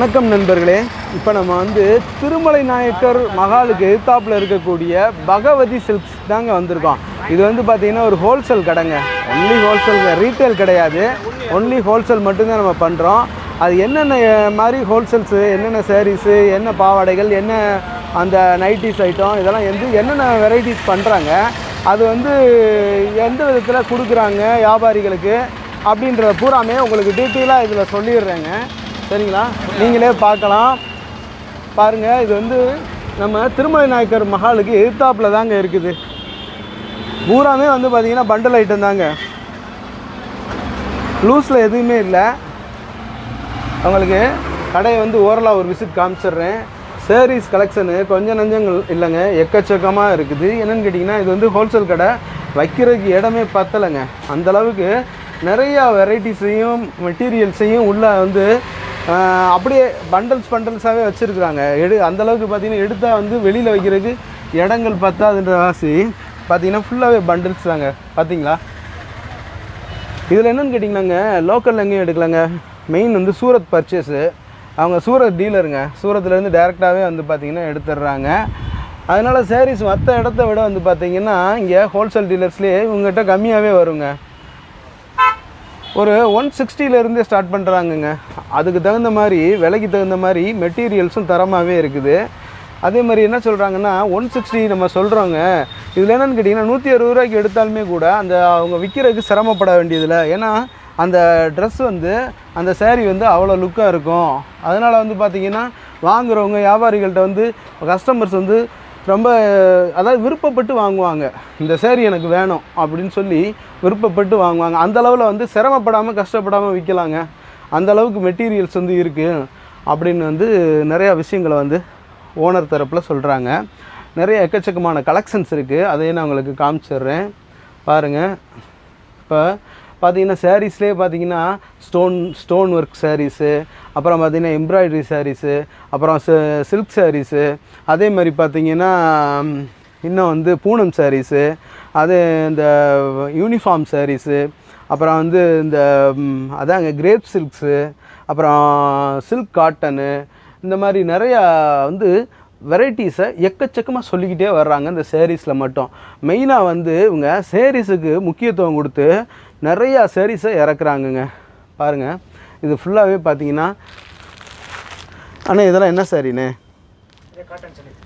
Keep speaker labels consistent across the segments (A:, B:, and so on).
A: வணக்கம் நண்பர்களே. இப்போ நம்ம வந்து திருமலை நாயக்கர் மகாலுக்கு எதிர்த்தாப்பில் இருக்கக்கூடிய பகவதி சில்க்ஸ் தாங்க வந்திருக்கோம். இது வந்து பார்த்தீங்கன்னா ஒரு ஹோல்சேல் கடைங்க. ஒன்லி ஹோல்சேல் ரீட்டைல் கிடையாது. ஒன்லி ஹோல்சேல் மட்டும்தான் நம்ம பண்ணுறோம் அது என்னென்ன மாதிரி ஹோல்சேல்ஸு என்னென்ன சேரீஸு என்ன பாவாடைகள் என்ன அந்த நைட்டிஸ் ஐட்டம் இதெல்லாம் வந்து என்னென்ன வெரைட்டிஸ் பண்ணுறாங்க அது வந்து எந்த விதத்தில் கொடுக்குறாங்க வியாபாரிகளுக்கு அப்படின்றத பூராமே உங்களுக்கு டீட்டெயிலாக இதில் சொல்லிடுறேங்க. சரிங்களா? நீங்களே பார்க்கலாம். பாருங்கள் இது வந்து நம்ம திருமலை நாயக்கர் மஹாலுக்கு எதிர்த்தாப்பில் தாங்க இருக்குது. பூராமே வந்து பார்த்தீங்கன்னா பண்டல் ஐட்டம் தாங்க. லூஸில் எதுவுமே இல்லை. அவங்களுக்கு கடையை வந்து ஓரலாக ஒரு விசிட் காமிச்சிடுறேன். சேரீஸ் கலெக்ஷனு கொஞ்சம் நஞ்சங்கள் இல்லைங்க எக்கச்சக்கமாக இருக்குது. என்னென்னு கேட்டிங்கன்னா இது வந்து ஹோல்சேல் கடை. வைக்கிறதுக்கு இடமே பத்தலைங்க. அந்த அளவுக்கு நிறையா வெரைட்டிஸையும் மெட்டீரியல்ஸையும் உள்ளே வந்து அப்படியே பண்டல்ஸ் பண்டல்ஸாகவே வச்சுருக்குறாங்க. எடு அந்த அளவுக்கு பார்த்தீங்கன்னா எடுத்தால் வந்து வெளியில் வைக்கிறதுக்கு இடங்கள் பத்தாதுன்ற வாசி பார்த்திங்கன்னா ஃபுல்லாகவே பண்டல்ஸ் தாங்க. பார்த்தீங்களா? இதில் என்னென்னு கேட்டிங்கன்னாங்க லோக்கல் எங்கேயும் எடுக்கலாங்க. மெயின் வந்து சூரத் பர்ச்சேஸு அவங்க சூரத் டீலருங்க சூரத்துலேருந்து டேரெக்டாகவே வந்து பார்த்திங்கன்னா எடுத்துடுறாங்க. அதனால் சாரீஸ் மற்ற இடத்த விட வந்து பார்த்திங்கன்னா இங்கே ஹோல்சேல் டீலர்ஸ்லேயே இவங்ககிட்ட கம்மியாகவே வருங்க. ஒரு ஒன் சிக்ஸ்டியிலேருந்தே ஸ்டார்ட் பண்ணுறாங்கங்க அதுக்கு தகுந்த மாதிரி விலைக்கு தகுந்த மாதிரி மெட்டீரியல்ஸும் தரமாகவே இருக்குது. அதே மாதிரி என்ன சொல்கிறாங்கன்னா ஒன் சிக்ஸ்டி நம்ம சொல்கிறோங்க இதில் என்னென்னு கேட்டிங்கன்னா நூற்றி அறுபது ரூபாய்க்கு எடுத்தாலுமே கூட அந்த அவங்க விற்கிறதுக்கு சிரமப்பட வேண்டியதில்லை. ஏன்னா அந்த ட்ரெஸ் வந்து அந்த சேரீ வந்து அவ்வளோ லுக்காக இருக்கும். அதனால் வந்து பார்த்திங்கன்னா வாங்குறவங்க வியாபாரிகள்கிட்ட வந்து கஸ்டமர்ஸ் வந்து ரொம்ப அதாவது விருப்பப்பட்டு வாங்குவாங்க. இந்த சேரீ எனக்கு வேணும் அப்படின்னு சொல்லி விருப்பப்பட்டு வாங்குவாங்க. அந்த அளவில் வந்து சிரமப்படாமல் கஷ்டப்படாமல் விற்கலாங்க அந்தளவுக்கு மெட்டீரியல்ஸ் வந்து இருக்குது அப்படின்னு வந்து நிறையா விஷயங்களை வந்து ஓனர் தரப்பில் சொல்கிறாங்க நிறைய எக்கச்சக்கமான கலெக்ஷன்ஸ் இருக்குது அதையும் நான் உங்களுக்கு காமிச்சிடுறேன். பாருங்கள் இப்போ பார்த்தீங்கன்னா சாரீஸ்லேயே பார்த்தீங்கன்னா ஸ்டோன் ஸ்டோன் ஒர்க் சாரீஸு அப்புறம் பார்த்தீங்கன்னா எம்ப்ராய்டரி சாரீஸு அப்புறம் சில்க் சாரீஸு அதே மாதிரி பார்த்தீங்கன்னா இன்னும் வந்து பூனம் சாரீஸு அது இந்த யூனிஃபார்ம் சாரீஸு அப்புறம் வந்து இந்த அதாங்க கிரேப் சில்க்ஸு அப்புறம் சில்க் காட்டனு இந்த மாதிரி நிறையா வந்து வெரைட்டிஸை எக்கச்சக்கமாக சொல்லிக்கிட்டே வர்றாங்க இந்த சேரீஸில் மட்டும். மெயினாக வந்து இவங்க சேரீஸுக்கு முக்கியத்துவம் கொடுத்து நிறையா சேரீஸை இறக்குறாங்கங்க. பாருங்கள் இது ஃபுல்லாகவே பார்த்தீங்கன்னா அண்ணா இதெல்லாம் என்ன சாரிண்ணே?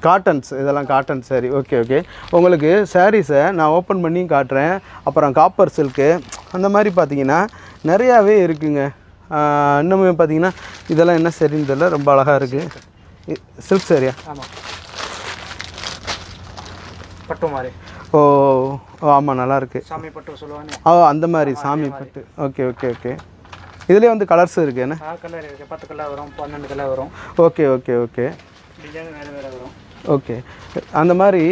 A: காட்டன்ஸ் இதெல்லாம் காட்டன் சாரி ஓகே ஓகே உங்களுக்கு சாரீஸை நான் ஓப்பன் பண்ணி காட்டுறேன். அப்புறம் காப்பர் சில்க்கு அந்த மாதிரி பார்த்தீங்கன்னா நிறையாவே இருக்குங்க. ஆஹ் இன்னுமே பார்த்தீங்கன்னா இதெல்லாம் என்ன சரின்னு தெரியல ரொம்ப அழகாக இருக்குது சில்க் சாரியா
B: ஆமாம் பட்டு மாதிரி
A: ஓ ஓ ஆமாம் நல்லா இருக்கு.
B: சாமி பட்டு சொல்லுவானே.
A: ஓ அந்த மாதிரி சாமி பட்டு. ஓகே ஓகே ஓகே இதுலேயே வந்து கலர்ஸ் இருக்கு என்ன?
B: கலர் இருக்குது பத்து கலர் வரும் பன்னெண்டு கலர் வரும்.
A: ஓகே ஓகே ஓகே
B: டிசைன் வேறு வேறு வரும்.
A: ஓகே அந்த மாதிரி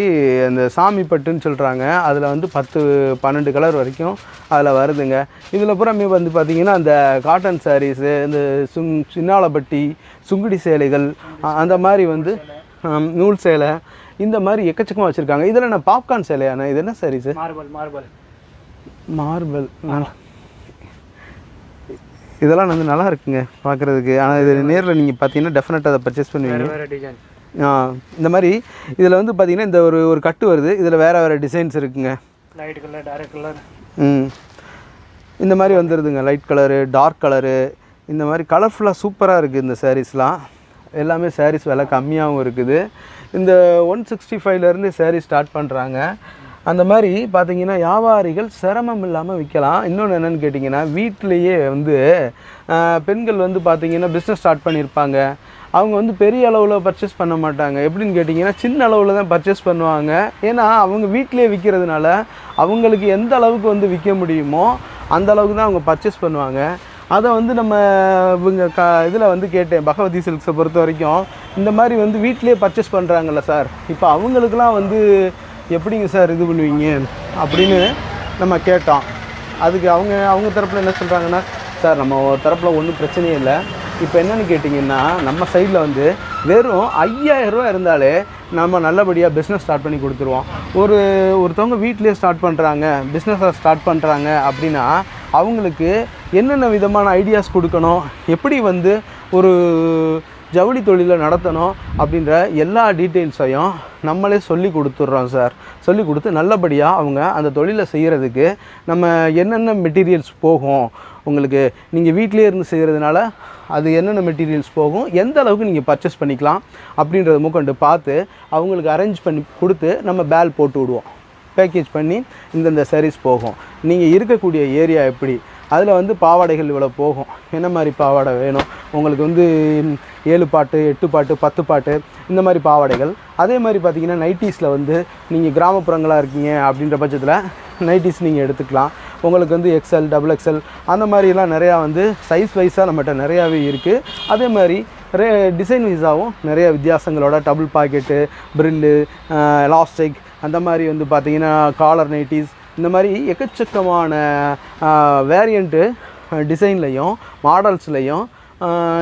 A: அந்த சாமி பட்டுன்னு சொல்கிறாங்க அதில் வந்து பத்து பன்னெண்டு கலர் வரைக்கும் அதில் வருதுங்க. இதில் புறமே வந்து பார்த்திங்கன்னா அந்த காட்டன் சாரீஸு இந்த சுங் சின்னாளப்பட்டி சுங்குடி சேலைகள் அந்த மாதிரி வந்து நூல் சேலை இந்த மாதிரி எக்கச்சக்கமாக வச்சுருக்காங்க. இதில் நான் பாப்கார்ன் சேலையாண்ணா இது என்ன சாரீஸு
B: மார்பல் மார்பல்
A: மார்பல் இதெல்லாம் வந்து நல்லா இருக்குங்க பார்க்குறதுக்கு. ஆனால் இது நேரில் நீங்கள் பார்த்தீங்கன்னா டெஃபினட்டாக அதை பர்ச்சேஸ் பண்ணுவீங்க.
B: வேறு வேறு டிசைன்
A: ஆ, இந்த மாதிரி இதில் வந்து பார்த்தீங்கன்னா இந்த ஒரு ஒரு கட்டு வருது. இதில் வேறு வேறு டிசைன்ஸ் இருக்குங்க.
B: லைட் கலர் டார்க் கலர்
A: ம். இந்த மாதிரி வந்துடுதுங்க லைட் கலரு டார்க் கலரு இந்த மாதிரி கலர்ஃபுல்லாக சூப்பராக இருக்குது இந்த சாரீஸ்லாம் எல்லாமே சாரீஸ் விலை கம்மியாகவும் இருக்குது. இந்த ஒன் சிக்ஸ்டி ஃபைவ்லேருந்து சாரீ ஸ்டார்ட் பண்ணுறாங்க அந்த மாதிரி பார்த்திங்கன்னா வியாபாரிகள் சிரமம் இல்லாமல் விற்கலாம் இன்னொன்று என்னென்னு கேட்டிங்கன்னா வீட்டிலையே வந்து பெண்கள் வந்து பார்த்திங்கன்னா பிஸ்னஸ் ஸ்டார்ட் பண்ணியிருப்பாங்க அவங்க வந்து பெரிய அளவில் பர்ச்சேஸ் பண்ண மாட்டாங்க. எப்படின்னு கேட்டிங்கன்னா சின்ன அளவில் தான் பர்ச்சேஸ் பண்ணுவாங்க. ஏன்னா அவங்க வீட்டிலே விற்கிறதுனால அவங்களுக்கு எந்த அளவுக்கு வந்து விற்க முடியுமோ அந்த அளவுக்கு தான் அவங்க பர்ச்சேஸ் பண்ணுவாங்க. அதை வந்து நம்ம இவங்க க இதில் வந்து கேட்டேன் பகவதி சில்க்ஸை பொறுத்த வரைக்கும். இந்த மாதிரி வந்து வீட்டிலே பர்ச்சேஸ் பண்ணுறாங்கல்ல சார். இப்போ அவங்களுக்குலாம் வந்து எப்படிங்க சார் இது பண்ணுவீங்க அப்படின்னு நம்ம கேட்டோம். அதுக்கு அவங்க அவங்க தரப்பில் என்ன சொல்கிறாங்கன்னா சார் நம்ம ஒரு தரப்பில் ஒன்றும் பிரச்சனையே இல்லை. இப்போ என்னென்னு கேட்டிங்கன்னா நம்ம சைடில் வந்து வெறும் ஐயாயிரரூவா இருந்தாலே நம்ம நல்லபடியாக பிஸ்னஸ் ஸ்டார்ட் பண்ணி கொடுத்துருவோம். ஒரு ஒருத்தவங்க வீட்லேயே ஸ்டார்ட் பண்ணுறாங்க பிஸ்னஸை ஸ்டார்ட் பண்ணுறாங்க அப்படின்னா அவங்களுக்கு என்னென்ன விதமான ஐடியாஸ் கொடுக்கணும்? எப்படி வந்து ஒரு ஜவுளி தொழிலை நடத்தணும் அப்படின்ற எல்லா டீட்டெயில்ஸையும் நம்மளே சொல்லி கொடுத்துட்றோம் சார். சொல்லி கொடுத்து நல்லபடியாக அவங்க அந்த தொழிலை செய்கிறதுக்கு நம்ம என்னென்ன மெட்டீரியல்ஸ் போகும் உங்களுக்கு நீங்கள் வீட்டிலே இருந்து செய்கிறதுனால அது என்னென்ன மெட்டீரியல்ஸ் போகும் எந்த அளவுக்கு நீங்கள் பர்ச்சேஸ் பண்ணிக்கலாம் அப்படின்றத முக்கொண்டு பார்த்து அவங்களுக்கு அரேஞ்ச் பண்ணி கொடுத்து நம்ம பேல் போட்டு விடுவோம். பேக்கேஜ் பண்ணி இந்தந்த sarees போகும். நீங்கள் இருக்கக்கூடிய ஏரியா எப்படி அதில் வந்து பாவாடைகள் இவ்வளோ போகும். என்ன மாதிரி பாவாடை வேணும்? உங்களுக்கு வந்து ஏழு பாட்டு எட்டு பாட்டு பத்து பாட்டு இந்த மாதிரி பாவாடைகள். அதே மாதிரி பார்த்தீங்கன்னா நைட்டிஸில் வந்து நீங்கள் கிராமப்புறங்களாக இருக்கீங்க அப்படின்ற பட்சத்தில் நைட்டிஸ் நீங்கள் எடுத்துக்கலாம். உங்களுக்கு வந்து எக்ஸ்எல் டபுள் எக்ஸ்எல் அந்த மாதிரிலாம் நிறையா வந்து சைஸ் வைஸாக நம்மகிட்ட நிறையாவே இருக்குது அதே மாதிரி ரே டிசைன் வைஸாகவும் நிறைய வித்தியாசங்களோட டபுள் பாக்கெட்டு ப்ரில்லு எலாஸ்டிக் அந்த மாதிரி வந்து பார்த்தீங்கன்னா காலர் நைட்டிஸ் இந்த மாதிரி எக்கச்சக்கமான வேரியண்ட்டு டிசைன்லையும் மாடல்ஸ்லையும்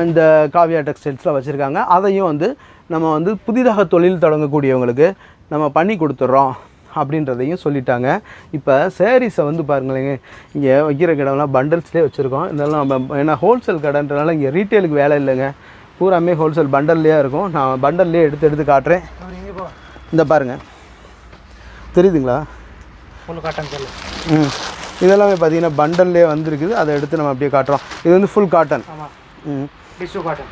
A: இந்த காவியா டெக்ஸ்டைல்ஸில் வச்சுருக்காங்க. அதையும் வந்து நம்ம வந்து புதிதாக தொழில் தொடங்கக்கூடியவங்களுக்கு நம்ம பண்ணி கொடுத்துட்றோம் அப்படின்றதையும் சொல்லிட்டாங்க. இப்போ சேரீஸை வந்து பாருங்களேங்க இங்கே வைக்கிற கடம்லாம் பண்டல்ஸ்லேயே வச்சுருக்கோம். இதெல்லாம் நம்ம ஏன்னா ஹோல்சேல் கடைன்றனால இங்கே ரீட்டெயிலுக்கு வேலை இல்லைங்க. பூராமே ஹோல்சேல் பண்டல்லையே இருக்கும். நான் பண்டல்லையே எடுத்து எடுத்து காட்டுறேன். இந்த பாருங்கள் தெரியுதுங்களா?
B: ஃபுல் காட்டன் சொல்லு
A: ம். இதெல்லாமே பார்த்தீங்கன்னா பண்டல்லே வந்திருக்குது. அதை எடுத்து நம்ம அப்படியே காட்டுறோம் இது வந்து ஃபுல் காட்டன்
B: ஆமாம்
A: ம்.
B: Tissue cotton.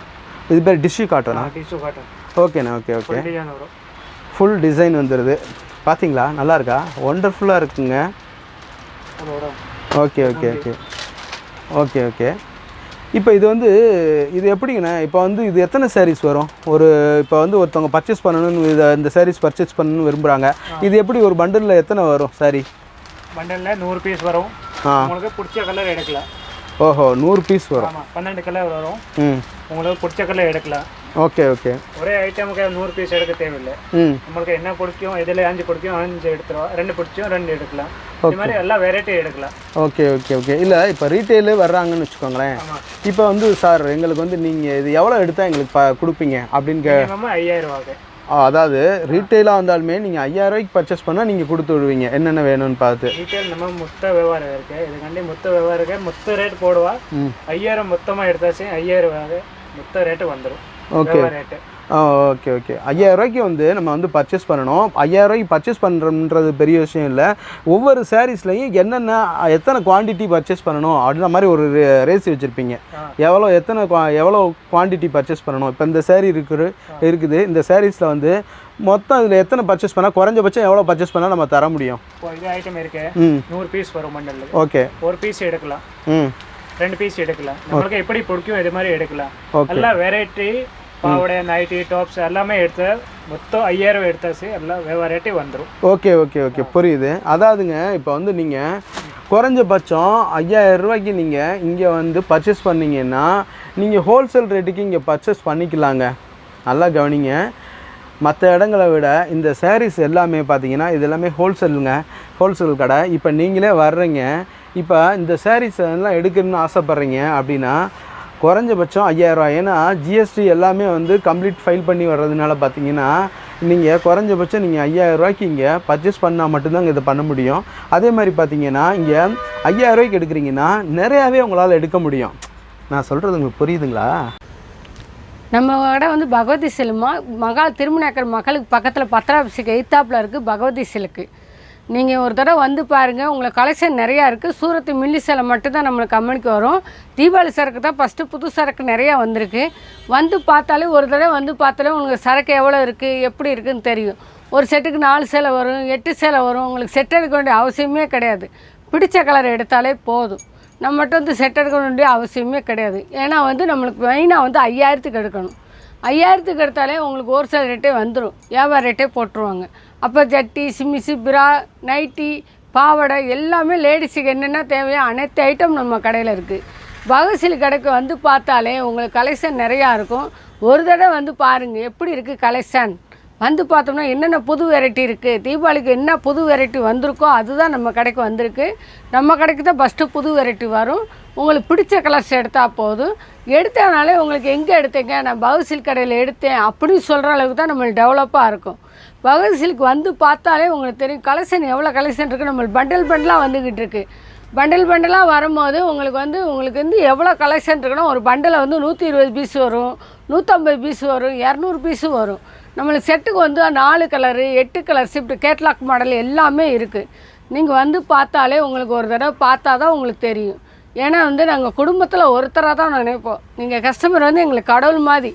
A: இது பேர் டிஷ்யூ காட்டனா?
B: Tissue cotton.
A: ஓகேண்ணா ஓகே ஓகே.
B: ஃபுல் டிசைன்
A: வந்துடுது பார்த்தீங்களா நல்லா இருக்கா? ஒண்டர்ஃபுல்லாக இருக்குங்க. Okay okay okay. Okay okay. இப்போ இது வந்து இது எப்படிங்கண்ணா? இப்போ வந்து இது எத்தனை sarees வரும்? ஒரு இப்போ வந்து ஒருத்தவங்க பர்ச்சேஸ் பண்ணணும்னு இதை இந்த sarees பர்ச்சேஸ் பண்ணணும்னு விரும்புகிறாங்க இது எப்படி ஒரு பண்டலில் எத்தனை வரும் சாரி
B: பண்டலில் நூறு பீஸ் வரும். உங்களுக்கு பிடிச்ச கலர் எடுக்கலாம்
A: ஓஹோ நூறு பீஸ் வரும்.
B: பன்னெண்டு கலர் வரும்.
A: ம்.
B: உங்களுக்கு பிடிச்ச கலர் எடுக்கலாம்
A: ஓகே ஓகே.
B: ஒரே ஐட்டமுக்கு நூறு பீஸ் எடுக்க தேவையில்லை.
A: ம்.
B: நம்மளுக்கு என்ன பிடிக்கும் இதில் அஞ்சு பிடிக்கும் அஞ்சு எடுத்துருவோம் ரெண்டு பிடிச்சும் ரெண்டு எடுக்கலாம். இந்த மாதிரி எல்லா வெரைட்டி எடுக்கலாம்.
A: Okay okay okay. இல்லை இப்போ ரீட்டெயிலு வர்றாங்கன்னு வச்சுக்கோங்களேன். இப்போ வந்து சார் எங்களுக்கு வந்து நீங்கள் இது எவ்வளோ எடுத்தால் எங்களுக்கு ப கொடுப்பீங்க? அப்படின்னு கே
B: மினிமம் ஐயாயிரம் ரூபாய்க்கு
A: ஆ, அதாவது ரீட்டெயிலாக வந்தாலுமே நீங்கள் ஐயாயிரம் ரூபாய்க்கு பர்ச்சேஸ் பண்ணால் நீங்கள் கொடுத்து விடுவீங்க. என்னென்ன வேணும்னு பார்த்து.
B: ரீட்டைல் நம்ம மொத்த வியாபாரம் இருக்கு. இதுக்காண்டி மொத்த வியாபாரம் இருக்கு. மொத்த ரேட் போடுவா. ஐயாயிரம் மொத்தமாக எடுத்தாச்சு ஐயாயிரம் மொத்த ரேட்டு வந்துடும்
A: ஓகே. Okay okay. ஐயாயிரம் ரூபாய்க்கு வந்து நம்ம வந்து பர்ச்சேஸ் பண்ணணும். ஐயாயிரம் ரூபாய்க்கு பர்ச்சேஸ் பண்ணுறன்றது பெரிய விஷயம் இல்லை. ஒவ்வொரு சாரீஸ்லையும் என்னென்ன எத்தனை குவாண்டிட்டி பர்ச்சேஸ் பண்ணணும் அப்படின்ற மாதிரி ஒரு ரேஸ் வச்சுருப்பீங்க. எவ்வளோ எத்தனை qua- எவ்வளோ குவாண்டிட்டி பர்ச்சேஸ் பண்ணணும். இப்போ இந்த saree இருக்குது இருக்குது. இந்த சாரீஸில் வந்து மொத்தம் இதில் எத்தனை பர்ச்சேஸ் பண்ணால் குறைஞ்சபட்சம் எவ்வளோ பர்ச்சேஸ் பண்ணால் நம்ம தர முடியும்?
B: இப்போ இது ஐட்டம் இருக்கு.
A: ம்.
B: நூறு பீஸ் வரும் மண்டலில்
A: ஓகே.
B: ஒரு பீஸ் எடுக்கலாம்.
A: ம்.
B: ரெண்டு பீஸ் எடுக்கலாம். நம்மளுக்கு எப்படி பிடிக்கும் இது மாதிரி எடுக்கலாம்.
A: ஓகே
B: எல்லா வெரைட்டி பாவடை நைட்டி டாப்ஸ் எல்லாமே எடுத்து மொத்தம் ஐயாயிரம் எடுத்தாச்சு. எல்லாம் வெரைட்டி வந்துடும்
A: ஓகே ஓகே ஓகே புரியுது. அதாவதுங்க இப்போ வந்து நீங்கள் குறைஞ்சபட்சம் ஐயாயிரம் ரூபாய்க்கு நீங்கள் இங்கே வந்து பர்ச்சேஸ் பண்ணீங்கன்னா நீங்கள் ஹோல்சேல் ரேட்டுக்கு இங்கே பர்ச்சேஸ் பண்ணிக்கலாங்க. நல்லா கவனிங்க. மற்ற இடங்களை விட இந்த sarees எல்லாமே பார்த்தீங்கன்னா இது எல்லாமே ஹோல்சேலுங்க ஹோல்சேல் கடை. இப்போ நீங்களே வர்றீங்க. இப்போ இந்த sarees எல்லாம் எடுக்கணும்னு ஆசைப்பட்றீங்க அப்படின்னா குறைஞ்சபட்சம் ஐயாயிரரூவா ஏன்னா ஜிஎஸ்டி எல்லாமே வந்து கம்ப்ளீட் ஃபைல் பண்ணி வர்றதுனால பார்த்தீங்கன்னா நீங்கள் குறைஞ்சபட்சம் நீங்கள் ஐயாயிரரூவாய்க்கு இங்கே பர்ச்சேஸ் பண்ணால் மட்டும்தாங்க இதை பண்ண முடியும். அதே மாதிரி பார்த்தீங்கன்னா இங்கே ஐயாயிரரூவாய்க்கு எடுக்கிறீங்கன்னா நிறையாவே உங்களால் எடுக்க முடியும். நான் சொல்கிறது உங்களுக்கு புரியுதுங்களா?
C: நம்ம கடை வந்து பகவதி சிலுமா மகா திருமணக்கர் மக்களுக்கு பக்கத்தில் பத்திராபிசுக்கு எய்த்தாப்பில் இருக்குது பகவதி சிலுக்கு. நீங்கள் ஒரு தடவை வந்து பாருங்கள் உங்களுக்கு கலெக்ஷன் நிறையா இருக்குது சூரத்து மில்லி சேலை மட்டும்தான் நம்மளுக்கு கம்பெனிக்கு வரும். தீபாவளி சரக்கு தான் ஃபஸ்ட்டு புது சரக்கு நிறையா வந்திருக்கு. வந்து பார்த்தாலே ஒரு தடவை வந்து பார்த்தாலே உங்களுக்கு சரக்கு எவ்வளோ இருக்குது எப்படி இருக்குன்னு தெரியும். ஒரு செட்டுக்கு நாலு சேலை வரும் எட்டு சேலை வரும். உங்களுக்கு செட் எடுக்க வேண்டிய அவசியமே கிடையாது. பிடிச்ச கலர் எடுத்தாலே போதும். நம்மகிட்ட வந்து செட் எடுக்க வேண்டிய அவசியமே கிடையாது. ஏன்னா வந்து நம்மளுக்கு மெயினாக வந்து ஐயாயிரத்துக்கு எடுக்கணும். ஐயாயிரத்துக்கு எடுத்தாலே உங்களுக்கு ஒரு சில ரேட்டே வந்துடும் வியாபார ரேட்டே போட்டுருவாங்க. அப்போ ஜட்டி சிமிசு பிரா நைட்டி பாவாடை எல்லாமே லேடிஸுக்கு என்னென்ன தேவையோ அனைத்து ஐட்டம் நம்ம கடையில் இருக்குது பகசில் கடைக்கு வந்து பார்த்தாலே உங்களுக்கு கலெக்ஷன் நிறையா இருக்கும். ஒரு தடவை வந்து பாருங்கள் எப்படி இருக்குது கலெக்ஷன் வந்து பார்த்தோம்னா என்னென்ன புது வெரைட்டி இருக்குது தீபாவளிக்கு என்ன புது வெரைட்டி வந்திருக்கோ அதுதான் நம்ம கடைக்கு வந்திருக்கு. நம்ம கடைக்கு தான் ஃபஸ்ட்டு புது வெரைட்டி வரும். உங்களுக்கு பிடிச்ச கலர்ஸ் எடுத்தால் போதும். எடுத்தனாலே உங்களுக்கு எங்கே எடுத்தீங்க? நான் பகத் கடையில் எடுத்தேன் அப்படின்னு சொல்கிற அளவுக்கு தான் நம்மளுக்கு டெவலப்பாக இருக்கும். பகத் சில்க் வந்து பார்த்தாலே உங்களுக்கு தெரியும் கலெக்ஷன் எவ்வளோ கலெக்ஷன் இருக்குது நம்மளுக்கு பண்டல் பண்டலாக வந்துக்கிட்டு இருக்குது பண்டில் பண்டலாக வரும்போது உங்களுக்கு வந்து உங்களுக்கு வந்து எவ்வளோ கலெக்ஷன் இருக்குன்னா ஒரு பண்டிலை வந்து நூற்றி இருபது பீஸ் வரும் நூற்றம்பது பீஸ் வரும் இரநூறு பீஸும் வரும். நம்மளுக்கு செட்டுக்கு வந்து நாலு கலரு எட்டு கலர் ஷிஃப்ட் கேட்லாக் மாடல் எல்லாமே இருக்குது நீங்கள் வந்து பார்த்தாலே உங்களுக்கு ஒரு தடவை பார்த்தா தான் உங்களுக்கு தெரியும். ஏன்னா வந்து நாங்கள் குடும்பத்தில் ஒருத்தராக தான் நினைப்போம். நீங்கள் கஸ்டமர் வந்து எங்களுக்கு கடவுள் மாதிரி.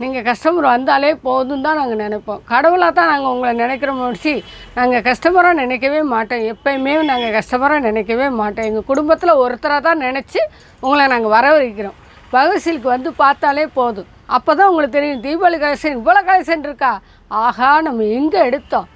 C: நீங்கள் கஸ்டமர் வந்தாலே போதும் தான் நாங்கள் நினைப்போம். கடவுளாக தான் நாங்கள் உங்களை நினைக்கிறோம் முடிச்சு நாங்கள் கஸ்டமராக நினைக்கவே மாட்டோம். எப்பயுமே நாங்கள் கஸ்டமராக நினைக்கவே மாட்டோம். எங்கள் குடும்பத்தில் ஒருத்தராக தான் நினச்சி உங்களை நாங்கள் வர வைக்கிறோம் பகவசிலுக்கு வந்து பார்த்தாலே போதும். அப்போ தான் உங்களுக்கு தெரியும் தீபாவளி கலெக்ஷன் இவ்வளோ கலெக்ஷன் இருக்கா? ஆஹா நம்ம எங்கே எடுத்தோம்?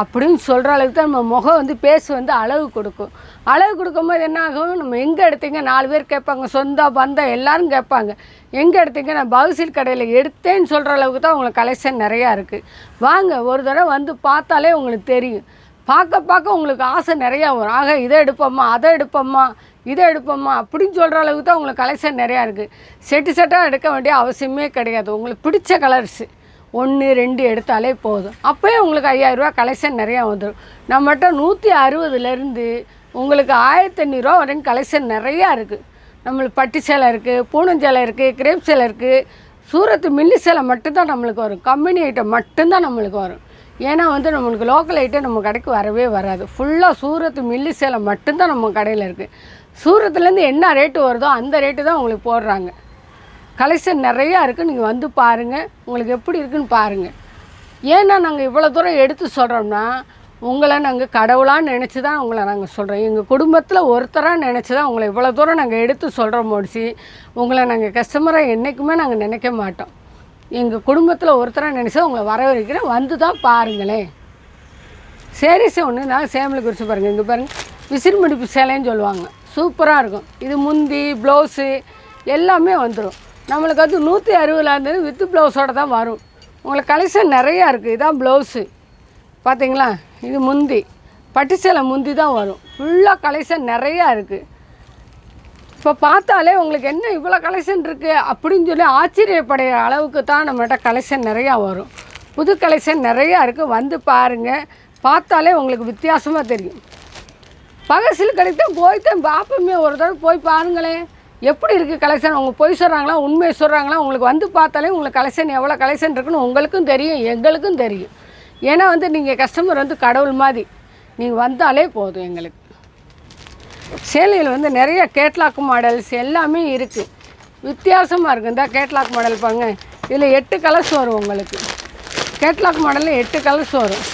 C: அப்படின்னு சொல்கிற அளவுக்கு தான் நம்ம முகம் வந்து பேசு வந்து அளவு கொடுக்கும். அளவு கொடுக்கும்போது என்ன ஆகும்? நம்ம எங்கே எடுத்தீங்க? நாலு பேர் கேட்பாங்க. சொந்த பந்தம் எல்லாரும் கேட்பாங்க. எங்கே எடுத்தீங்க? நான் பவுசில் கடையில் எடுத்தேன்னு சொல்கிற அளவுக்கு தான் உங்களுக்கு கலெக்ஷன் நிறையா இருக்குது வாங்க ஒரு தடவை வந்து பார்த்தாலே உங்களுக்கு தெரியும். பார்க்க பார்க்க உங்களுக்கு ஆசை நிறையா வரும். ஆக இதை எடுப்போம்மா அதை எடுப்போம்மா இதை எடுப்போம்மா அப்படின்னு சொல்கிற அளவுக்கு தான் உங்களுக்கு கலெக்ஷன் நிறையா இருக்குது செட்டு செட்டாக எடுக்க வேண்டிய அவசியமே கிடையாது. உங்களுக்கு பிடிச்ச கலர்ஸு ஒன்று ரெண்டு எடுத்தாலே போதும். அப்போயே உங்களுக்கு ஐயாயிரரூவா கலெக்ஷன் நிறையா வந்துடும் நம்மகிட்ட நூற்றி அறுபதுலேருந்து உங்களுக்கு ஆயிரத்தி ஐநூறுரூவா வரைக்கும் கலெக்ஷன் நிறையா இருக்குது நம்மளுக்கு பட்டு சேலை இருக்குது பூனஞ்சேலை இருக்குது கிரேப் சேலை இருக்குது சூரத்து மில்லி சேலை மட்டும்தான் நம்மளுக்கு வரும். கம்பெனி ஐட்டம் மட்டும்தான் நம்மளுக்கு வரும். ஏன்னா வந்து நம்மளுக்கு லோக்கல் ஐட்டம் நம்ம கடைக்கு வரவே வராது. ஃபுல்லாக சூரத்து மில்லி சேலை மட்டும்தான் நம்ம கடையில் இருக்குது சூரத்துலேருந்து என்ன ரேட்டு வருதோ அந்த ரேட்டு தான் உங்களுக்கு போடுறாங்க. கலெக்ஷன் நிறையா இருக்குது நீங்கள் வந்து பாருங்கள் உங்களுக்கு எப்படி இருக்குன்னு பாருங்கள் ஏன்னா நாங்கள் இவ்வளோ தூரம் எடுத்து சொல்கிறோம்னா உங்களை நாங்கள் கடவுளாக நினச்சி தான் உங்களை நாங்கள் சொல்கிறோம் எங்கள் குடும்பத்தில் ஒருத்தராக நினச்சி தான் உங்களை இவ்வளோ தூரம் நாங்கள் எடுத்து சொல்கிறோம் முடிச்சு உங்களை நாங்கள் கஸ்டமராக என்றைக்குமே நாங்கள் நினைக்க மாட்டோம். எங்கள் குடும்பத்தில் ஒருத்தராக நினச்சி உங்களை வரவழைக்கிறேன் வந்து தான் பாருங்களேன் சேரீஸ் ஒன்று நான் சேமலை குறித்து பாருங்கள் இங்கே பாருங்கள் விசிறு முடிப்பு சேலைன்னு சொல்லுவாங்க. சூப்பராக இருக்கும். இது முந்தி ப்ளவுஸு எல்லாமே வந்துடும் நம்மளுக்கு வந்து நூற்றி அறுபதுலேருந்து வித்து ப்ளவுஸோட தான் வரும். உங்களுக்கு கலெக்ஷன் நிறையா இருக்குது இதான் ப்ளவுஸு பார்த்தீங்களா இது முந்தி. பட்டு சேலை முந்தி தான் வரும். ஃபுல்லாக கலெக்ஷன் நிறையா இருக்குது இப்போ பார்த்தாலே உங்களுக்கு என்ன இவ்வளோ கலெக்ஷன் இருக்குது அப்படின்னு சொல்லி ஆச்சரியப்படுற அளவுக்கு தான் நம்மகிட்ட கலெக்ஷன் நிறையா வரும். புது கலெக்ஷன் நிறையா இருக்குது வந்து பாருங்கள் பார்த்தாலே உங்களுக்கு வித்தியாசமாக தெரியும். பகசில் கிடைத்தான் போய் தான் பார்ப்போமே ஒரு தடவை போய் பாருங்களேன். எப்படி இருக்குது கலெக்ஷன் அவங்க பொய் சொல்கிறாங்களா உண்மையை சொல்கிறாங்களா உங்களுக்கு வந்து பார்த்தாலே உங்களுக்கு கலெக்ஷன் எவ்வளோ கலெக்ஷன் இருக்குன்னு உங்களுக்கும் தெரியும் எங்களுக்கும் தெரியும். ஏன்னா வந்து நீங்கள் கஸ்டமர் வந்து கடவுள் மாதிரி. நீங்கள் வந்தாலே போதும் எங்களுக்கு. சேலையில் வந்து நிறைய கேட்லாக் மாடல்ஸ் எல்லாமே இருக்குது வித்தியாசமாக இருக்குது இந்த கேட்லாக் மாடல் பாருங்க. இதில் எட்டு கலர்ஸ் வரும் உங்களுக்கு. கேட்லாக் மாடலில் எட்டு கலர்ஸ் வரும்.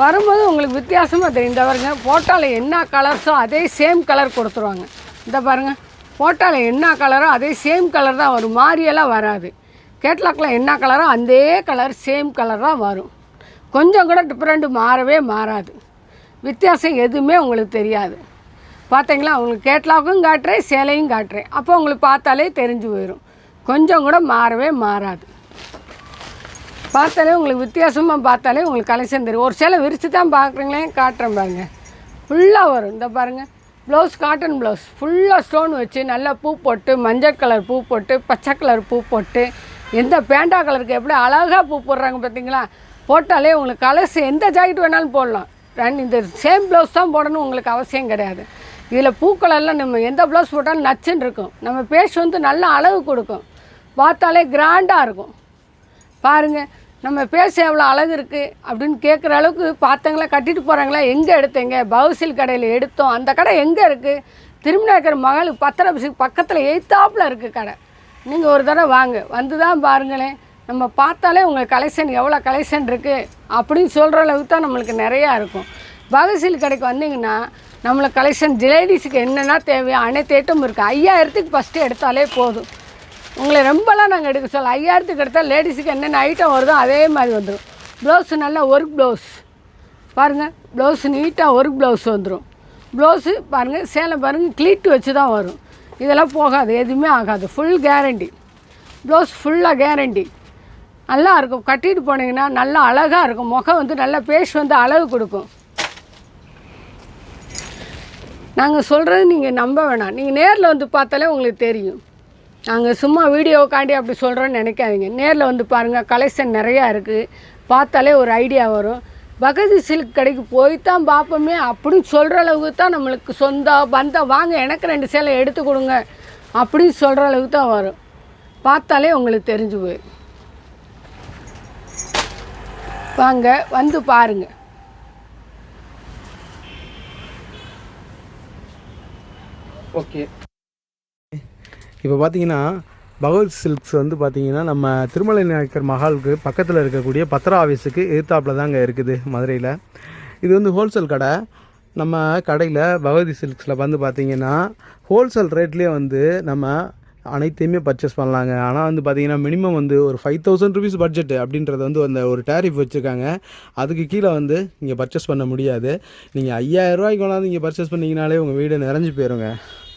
C: வரும்போது உங்களுக்கு வித்தியாசமாக தெரியும். இந்த பாருங்க போட்டாவில் என்ன கலர்ஸோ அதே சேம் கலர் கொடுத்துருவாங்க. இந்த பாருங்கள் ஃபோட்டோவில் என்ன கலரோ அதே சேம் கலர் தான் வரும். மாறியெல்லாம் வராது. கேட்லாக்கில் என்ன கலரோ அதே கலர் சேம் கலர் தான் வரும். கொஞ்சம் கூட டிஃப்ரெண்ட்டு மாறவே மாறாது. வித்தியாசம் எதுவுமே உங்களுக்கு தெரியாது. பார்த்தீங்களா உங்களுக்கு கேட்லாக்கும் காட்டுறேன் சேலையும் காட்டுறேன். அப்போ உங்களுக்கு பார்த்தாலே தெரிஞ்சு போயிடும் கொஞ்சம் கூட மாறவே மாறாது. பார்த்தாலே உங்களுக்கு வித்தியாசமாக பார்த்தாலே உங்களுக்கு கலெக்ஷன் தெரியும். ஒரு சேலை விரித்து தான் பார்க்குறீங்களே காட்டுறேன் பாருங்கள் ஃபுல்லாக வரும். இந்த பாருங்கள் ப்ளவுஸ் காட்டன் ப்ளவுஸ் ஃபுல்லாக ஸ்டோன் வச்சு நல்லா பூ போட்டு மஞ்சள் கலர் பூ போட்டு பச்சை கலர் பூ போட்டு எந்த பேண்டா கலருக்கு எப்படி அழகாக பூ போடுறாங்க பார்த்தீங்களா? போட்டாலே உங்களுக்கு கலர்ஸ் எந்த ஜாக்கெட் வேணாலும் போடலாம். ரெண்டு இந்த சேம் ப்ளவுஸ் தான் போடணும் உங்களுக்கு அவசியம் கிடையாது. இதில் பூக்கலெல்லாம் நம்ம எந்த ப்ளவுஸ் போட்டாலும் நச்சுன்னு இருக்கும். நம்ம பேஸ் வந்து நல்ல அளவு கொடுக்கும். பார்த்தாலே கிராண்டாக இருக்கும். பாருங்கள் நம்ம பேச எவ்வளோ அழகு இருக்குது அப்படின்னு கேட்குற அளவுக்கு பார்த்தங்களா கட்டிட்டு போகிறாங்களா எங்கே எடுத்தீங்க? பவுசில் கடையில் எடுத்தோம். அந்த கடை எங்கே இருக்குது திருமணாக்கிற மகளுக்கு பத்திரபிசுக்கு பக்கத்தில் எய்த்தாப்பில் இருக்குது கடை. நீங்கள் ஒரு தடவை வாங்க. வந்து தான் பாருங்களேன். நம்ம பார்த்தாலே உங்கள் கலெக்ஷன் எவ்வளோ கலெக்ஷன் இருக்குது அப்படின்னு சொல்கிற அளவுக்கு தான் நம்மளுக்கு நிறையா இருக்கும். பகசில் கடைக்கு வந்தீங்கன்னா நம்மளுக்கு கலெக்ஷன் ஜிலேடிஸுக்கு என்னென்ன தேவையோ அனைத்து ஐட்டம் இருக்குது ஐயாயிரத்துக்கு ஃபஸ்ட்டு எடுத்தாலே போதும். உங்களை ரொம்பலாம் நாங்கள் எடுக்க சொல்ல ஐயாயிரத்துக்கு எடுத்தால் லேடிஸுக்கு என்னென்ன ஐட்டம் வருதோ அதே மாதிரி வந்துடும் ப்ளவுஸு நல்லா ஒர்க் ப்ளவுஸ் பாருங்கள் ப்ளவுஸ் நீட்டாக ஒர்க் ப்ளவுஸ் வந்துடும் ப்ளவுஸு பாருங்கள் சேலை பாருங்கள் கிளீட்டு வச்சு தான் வரும். இதெல்லாம் போகாது எதுவுமே ஆகாது ஃபுல் கேரண்டி ப்ளவுஸ் ஃபுல்லாக கேரண்டி நல்லா இருக்கும் கட்டிட்டு போனீங்கன்னா நல்லா அழகாக இருக்கும். முகம் வந்து நல்லா பேஷ் வந்து அழகு கொடுக்கும். நாங்கள் சொல்கிறது நீங்கள் நம்ப வேணாம். நீங்கள் நேரில் வந்து பார்த்தாலே உங்களுக்கு தெரியும். நாங்கள் சும்மா வீடியோக்காண்டி அப்படி சொல்கிறோன்னு நினைக்காதீங்க. நேரில் வந்து பாருங்கள் கலெக்ஷன் நிறையா இருக்குது பார்த்தாலே ஒரு ஐடியா வரும். பகதி சில்க் கடைக்கு போய் தான் பார்ப்போமே அப்படின்னு சொல்கிற அளவுக்கு தான் நம்மளுக்கு சொந்த பந்தம் வாங்க எனக்கு ரெண்டு சேலை எடுத்து கொடுங்க அப்படின்னு சொல்கிற அளவுக்கு தான் வரும். பார்த்தாலே உங்களுக்கு தெரிஞ்சு போய் வாங்க வந்து பாருங்கள்
A: ஓகே இப்போ பார்த்தீங்கன்னா பகவத் சில்க்ஸ் வந்து பார்த்தீங்கன்னா நம்ம திருமலை நாயக்கர் மஹாலுக்கு பக்கத்தில் இருக்கக்கூடிய பத்திர ஆஃபீஸுக்கு எதிர்த்தாப்பில் தாங்க இருக்குது மதுரையில். இது வந்து ஹோல்சேல் கடை. நம்ம கடையில் பகவதி சில்க்ஸில் வந்து பார்த்தீங்கன்னா ஹோல்சேல் ரேட்லேயே வந்து நம்ம அனைத்தையுமே பர்ச்சேஸ் பண்ணலாங்க. ஆனால் வந்து பார்த்தீங்கன்னா மினிமம் வந்து ஒரு ஃபைவ் தௌசண்ட் ருபீஸ் பட்ஜெட் அப்படின்றது வந்து அந்த ஒரு டேரிஃப் வச்சுருக்காங்க. அதுக்கு கீழே வந்து இங்கே பர்ச்சேஸ் பண்ண முடியாது. நீங்கள் ஐயாயிரரூவாய்க்கு கொண்டாந்து இங்கே பர்ச்சேஸ் பண்ணிங்கனாலே உங்கள் வீடு நிறைஞ்சு போயிருங்க.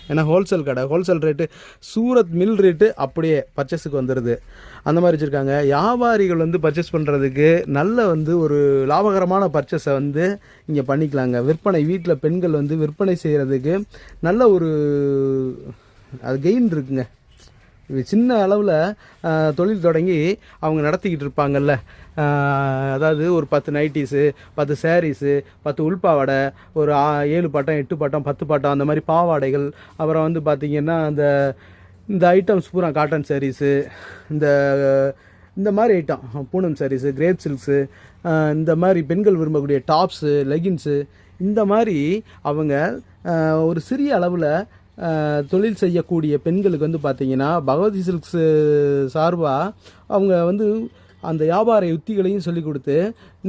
A: ஏன்னா ஹோல்சேல் கடை wholesale rate Surat mill rate அப்படியே பர்ச்சேஸுக்கு வந்துடுது அந்த மாதிரி வச்சுருக்காங்க. வியாபாரிகள் வந்து பர்ச்சேஸ் பண்ணுறதுக்கு நல்ல வந்து ஒரு லாபகரமான பர்ச்சேஸை வந்து இங்கே பண்ணிக்கலாங்க. விற்பனை வீட்டில் பெண்கள் வந்து விற்பனை செய்கிறதுக்கு நல்ல ஒரு அது கெயின் இருக்குங்க. சின்ன அளவில் தொழில் தொடங்கி அவங்க நடத்திக்கிட்டு இருப்பாங்கல்ல. அதாவது ஒரு பத்து நைட்டிஸு பத்து சாரீஸு பத்து உள்பாவாடை ஒரு ஆ- ஏழு பாட்டம் எட்டு பாட்டம் பத்து பாட்டம் அந்த மாதிரி பாவாடைகள். அப்புறம் வந்து பார்த்திங்கன்னா அந்த இந்த ஐட்டம்ஸ் பூரா காட்டன் சாரீஸு இந்த இந்த மாதிரி item Poonam saris crepe silks இந்த மாதிரி பெண்கள் விரும்பக்கூடிய டாப்ஸு லெகின்ஸு இந்த மாதிரி அவங்க ஒரு சிறிய அளவில் தொழில் செய்யக்கூடிய பெண்களுக்கு வந்து பார்த்திங்கன்னா பகவதி சில்க்ஸ் சார்பாக அவங்க வந்து அந்த வியாபார யுத்திகளையும் சொல்லி கொடுத்து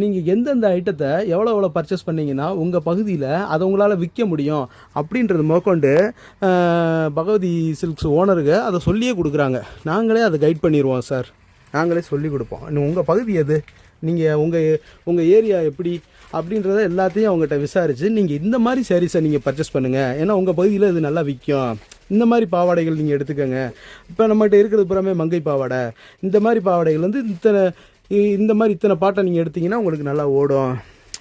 A: நீங்கள் எந்தெந்த ஐட்டத்தை எவ்வளோ எவ்வளோ பர்ச்சேஸ் பண்ணிங்கன்னா உங்கள் பகுதியில் அதை உங்களால் விற்க முடியும் அப்படின்றது முதற்கொண்டு பகவதி சில்க்ஸ் ஓனருக்கு அதை சொல்லியே கொடுக்குறாங்க. நாங்களே அதை கைட் பண்ணிடுவோம் சார் நாங்களே சொல்லி கொடுப்போம். உங்கள் பகுதி எது? நீங்கள் உங்கள் உங்கள் ஏரியா எப்படி? அப்படின்றத எல்லாத்தையும் அவங்ககிட்ட விசாரித்து நீங்கள் இந்த மாதிரி சாரீஸை நீங்கள் பர்ச்சேஸ் பண்ணுங்கள் ஏன்னா உங்கள் பகுதியில் இது நல்லா விற்கும் இந்த மாதிரி பாவாடைகள் நீங்கள் எடுத்துக்கோங்க. இப்போ நம்மகிட்ட இருக்கிறது புறமே மங்கை பாவாடை. இந்த மாதிரி பாவாடைகள் வந்து இத்தனை இந்த மாதிரி இத்தனை பாட்டை நீங்கள் எடுத்தீங்கன்னா உங்களுக்கு நல்லா ஓடும்.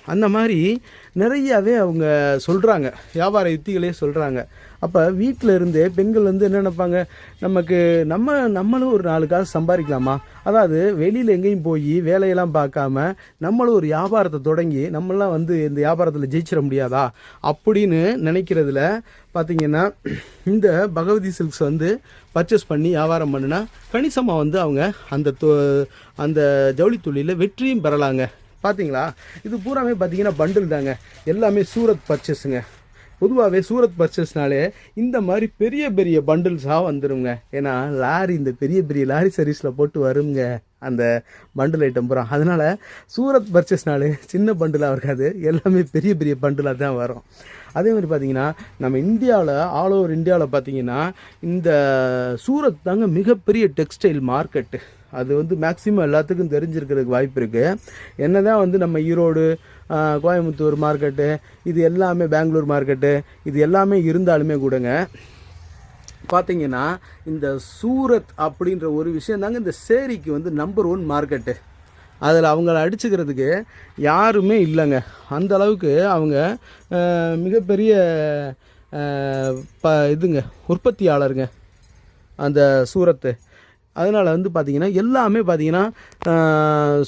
A: அந்த மாதிரி நிறையாவே அவங்க சொல்கிறாங்க வியாபார யுத்திகளே சொல்கிறாங்க அப்போ வீட்டில் இருந்தே பெண்கள் வந்து என்ன நினைப்பாங்க? நமக்கு நம்ம நம்மளும் ஒரு நாலு காசு சம்பாதிக்கலாமா? அதாவது வெளியில் எங்கேயும் போய் வேலையெல்லாம் பார்க்காம நம்மளும் ஒரு வியாபாரத்தை தொடங்கி நம்மளாம் வந்து இந்த வியாபாரத்தில் ஜெயிச்சிட முடியாதா? அப்படின்னு நினைக்கிறதுல பார்த்திங்கன்னா இந்த பகவதி சில்க்ஸ் வந்து பர்ச்சேஸ் பண்ணி வியாபாரம் பண்ணுனா கணிசமாக வந்து அவங்க அந்த தொ- அந்த ஜவுளி தொழிலில் வெற்றியும் பெறலாங்க. பார்த்தீங்களா இது பூராமே பார்த்தீங்கன்னா பண்டில் தாங்க. எல்லாமே சூரத் பர்ச்சேஸுங்க பொதுவாகவே சூரத் பர்ச்சேஸ்னாலே இந்த மாதிரி பெரிய பெரிய பண்டில்ஸாக வந்துருங்க. ஏன்னா லாரி இந்த பெரிய பெரிய லாரி சர்வீஸில் போட்டு வருங்க அந்த பண்டில் ஐட்டம் பூரா. அதனால் சூரத் பர்ச்சேஸ்னாலே சின்ன பண்டிலாக இருக்காது. எல்லாமே பெரிய பெரிய பண்டிலாக தான் வரும். அதே மாதிரி பார்த்தீங்கன்னா நம்ம இந்தியாவில் ஆல் ஓவர் இந்தியாவில் பார்த்தீங்கன்னா இந்த சூரத் தாங்க மிகப்பெரிய டெக்ஸ்டைல் மார்க்கெட்டு அது வந்து மேக்ஸிமம் எல்லாத்துக்கும் தெரிஞ்சிருக்கிறதுக்கு வாய்ப்பு இருக்குது என்ன தான் வந்து நம்ம ஈரோடு கோயம்புத்தூர் மார்க்கெட்டு இது எல்லாமே பெங்களூர் மார்க்கெட்டு இது எல்லாமே இருந்தாலுமே கூடங்க பார்த்தீங்கன்னா இந்த சூரத் அப்படின்ற ஒரு விஷயம் தாங்க இந்த சேரிக்கு வந்து நம்பர் ஒன் மார்க்கெட்டு அதில் அவங்கள அடிச்சுக்கிறதுக்கு யாருமே இல்லைங்க. அந்த அளவுக்கு அவங்க மிகப்பெரிய ப இதுங்க உற்பத்தியாளருங்க. அந்த சூரத்து. அதனால் வந்து பார்த்திங்கன்னா எல்லாமே பார்த்திங்கன்னா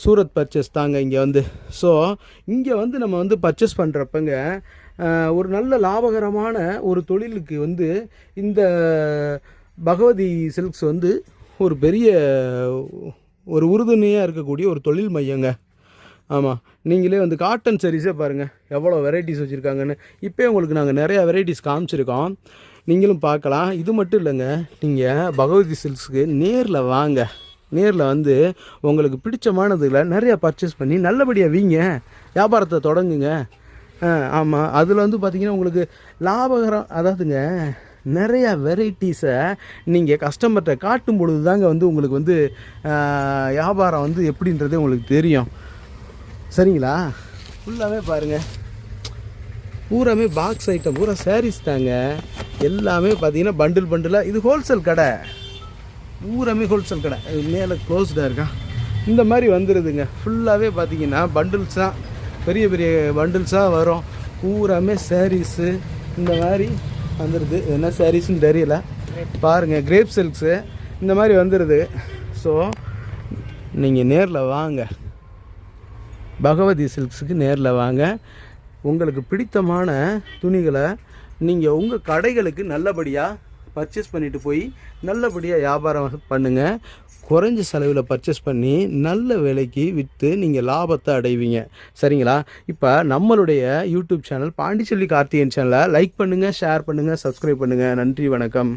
A: சூரத் பர்ச்சேஸ் தாங்க இங்கே வந்து. ஸோ இங்கே வந்து நம்ம வந்து பர்ச்சேஸ் பண்ணுறப்பங்க ஒரு நல்ல லாபகரமான ஒரு தொழிலுக்கு வந்து இந்த பகவதி சில்க்ஸ் வந்து ஒரு பெரிய ஒரு உறுதுணையாக இருக்கக்கூடிய ஒரு தொழில் மையங்க. ஆமாம் நீங்களே வந்து காட்டன் சரீஸே பாருங்கள் எவ்வளோ வெரைட்டிஸ் வச்சுருக்காங்கன்னு. இப்போ உங்களுக்கு நாங்கள் நிறையா வெரைட்டிஸ் காமிச்சிருக்கோம். நீங்களும் பார்க்கலாம். இது மட்டும் இல்லைங்க நீங்கள் பகவதி சில்க்ஸுக்கு நேரில் வாங்க. நேரில் வந்து உங்களுக்கு பிடிச்சமானதுல நிறையா பர்ச்சேஸ் பண்ணி நல்லபடியாக வீங்க. வியாபாரத்தை தொடங்குங்க. ஆமாம் அதில் வந்து பார்த்திங்கன்னா உங்களுக்கு லாபகரம் அதாவதுங்க நிறையா வெரைட்டிஸை நீங்கள் கஸ்டமர்கிட்ட காட்டும் பொழுது தாங்க வந்து உங்களுக்கு வந்து வியாபாரம் வந்து எப்படின்றதே உங்களுக்கு தெரியும். சரிங்களா? ஃபுல்லாகவே பாருங்கள் பூராமே பாக்ஸ் ஐட்டம் பூரா சாரீஸ் தாங்க. எல்லாமே பார்த்தீங்கன்னா பண்டில் பண்டிலாக இது ஹோல்சேல் கடை. பூராமே ஹோல்சேல் கடை. இது மேலே க்ளோஸ்டாக இருக்கா? இந்த மாதிரி வந்துடுதுங்க ஃபுல்லாகவே பார்த்தீங்கன்னா பண்டில்ஸ் தான். பெரிய பெரிய பண்டில்ஸாக வரும். பூராமே சாரீஸு இந்த மாதிரி வந்துடுது என்ன சாரீஸ்னு தெரியல. பாருங்கள் கிரேப் சில்க்ஸு இந்த மாதிரி வந்துடுது ஸோ நீங்கள் நேரில் வாங்க. பகவதி சில்க்ஸுக்கு நேரில் வாங்க. உங்களுக்கு பிடித்தமான துணிகளை நீங்கள் உங்கள் கடைகளுக்கு நல்லபடியாக பர்ச்சேஸ் பண்ணிட்டு போய் நல்லபடியாக வியாபாரம் பண்ணுங்கள் குறைஞ்ச செலவில் பர்ச்சேஸ் பண்ணி நல்ல விலைக்கு விற்று நீங்கள் லாபத்தை அடைவீங்க. சரிங்களா? இப்போ நம்மளுடைய யூடியூப் சேனல் பாண்டிச்செல்வி கார்த்திகேயன் சேனலை லைக் பண்ணுங்கள் ஷேர் பண்ணுங்கள் சப்ஸ்கிரைப் பண்ணுங்கள் நன்றி வணக்கம்.